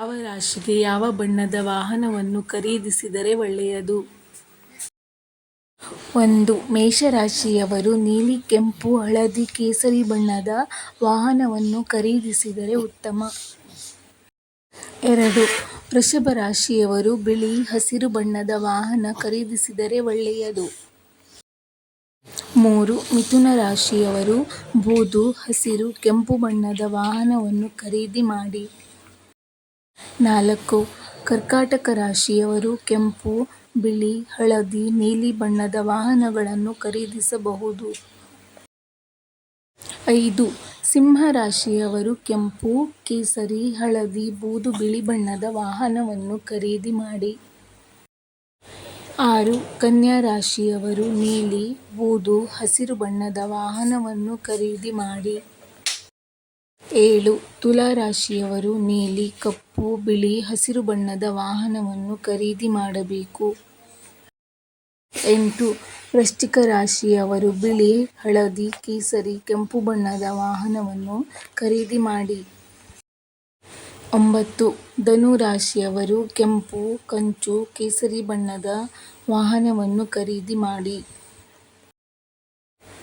ಯಾವ ರಾಶಿಗೆ ಯಾವ ಬಣ್ಣದ ವಾಹನವನ್ನು ಖರೀದಿಸಿದರೆ ಒಳ್ಳೆಯದು? ಒಂದು. ಮೇಷರಾಶಿಯವರು ನೀಲಿ, ಕೆಂಪು, ಹಳದಿ, ಕೇಸರಿ ಬಣ್ಣದ ವಾಹನವನ್ನು ಖರೀದಿಸಿದರೆ ಉತ್ತಮ. ಎರಡು. ವೃಷಭ ರಾಶಿಯವರು ಬಿಳಿ, ಹಸಿರು ಬಣ್ಣದ ವಾಹನ ಖರೀದಿಸಿದರೆ ಒಳ್ಳೆಯದು. ಮೂರು. ಮಿಥುನ ರಾಶಿಯವರು ಬೂದು, ಹಸಿರು, ಕೆಂಪು ಬಣ್ಣದ ವಾಹನವನ್ನು ಖರೀದಿ ಮಾಡಿ. ನಾಲ್ಕು. ಕರ್ಕಾಟಕ ರಾಶಿಯವರು ಕೆಂಪು, ಬಿಳಿ, ಹಳದಿ, ನೀಲಿ ಬಣ್ಣದ ವಾಹನಗಳನ್ನು ಖರೀದಿಸಬಹುದು. ಐದು. ಸಿಂಹ ರಾಶಿಯವರು ಕೆಂಪು, ಕೇಸರಿ, ಹಳದಿ, ಬೂದು, ಬಿಳಿ ಬಣ್ಣದ ವಾಹನವನ್ನು ಖರೀದಿ ಮಾಡಿ. ಆರು. ಕನ್ಯಾ ರಾಶಿಯವರು ನೀಲಿ, ಬೂದು, ಹಸಿರು ಬಣ್ಣದ ವಾಹನವನ್ನು ಖರೀದಿ ಮಾಡಿ. ಏಳು. ತುಲಾ ರಾಶಿಯವರು ನೀಲಿ, ಕಪ್ಪು, ಬಿಳಿ, ಹಸಿರು ಬಣ್ಣದ ವಾಹನವನ್ನು ಖರೀದಿ ಮಾಡಬೇಕು. ಎಂಟು. ವೃಶ್ಚಿಕ ರಾಶಿಯವರು ಬಿಳಿ, ಹಳದಿ, ಕೇಸರಿ, ಕೆಂಪು ಬಣ್ಣದ ವಾಹನವನ್ನು ಖರೀದಿ ಮಾಡಿ. ಒಂಬತ್ತು. ಧನು ರಾಶಿಯವರು ಕೆಂಪು, ಕಂಚು, ಕೇಸರಿ ಬಣ್ಣದ ವಾಹನವನ್ನು ಖರೀದಿ ಮಾಡಿ.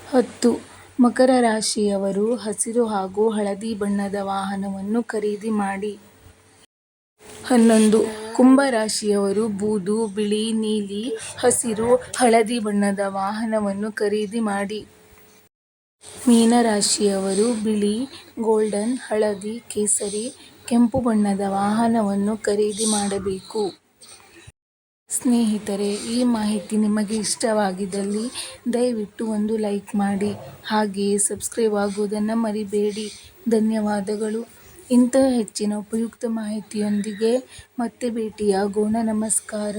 ಹತ್ತು. ಮಕರ ರಾಶಿಯವರು ಹಸಿರು ಹಾಗೂ ಹಳದಿ ಬಣ್ಣದ ವಾಹನವನ್ನು ಖರೀದಿ ಮಾಡಿ. ಹನ್ನೊಂದು. ಕುಂಭ ರಾಶಿಯವರು ಬೂದು, ಬಿಳಿ, ನೀಲಿ, ಹಸಿರು, ಹಳದಿ ಬಣ್ಣದ ವಾಹನವನ್ನು ಖರೀದಿ ಮಾಡಿ. ಮೀನ ರಾಶಿಯವರು ಬಿಳಿ, ಗೋಲ್ಡನ್, ಹಳದಿ, ಕೇಸರಿ, ಕೆಂಪು ಬಣ್ಣದ ವಾಹನವನ್ನು ಖರೀದಿ ಮಾಡಬೇಕು. ಸ್ನೇಹಿತರೆ, ಈ ಮಾಹಿತಿ ನಿಮಗೆ ಇಷ್ಟವಾಗಿದ್ದಲ್ಲಿ ದಯವಿಟ್ಟು ಒಂದು ಲೈಕ್ ಮಾಡಿ ಹಾಗೆಯೇ ಸಬ್ಸ್ಕ್ರೈಬ್ ಆಗುವುದನ್ನು ಮರಿಬೇಡಿ. ಧನ್ಯವಾದಗಳು. ಇಂತಹ ಹೆಚ್ಚಿನ ಉಪಯುಕ್ತ ಮಾಹಿತಿಯೊಂದಿಗೆ ಮತ್ತೆ ಭೇಟಿಯಾಗೋಣ. ನಮಸ್ಕಾರ.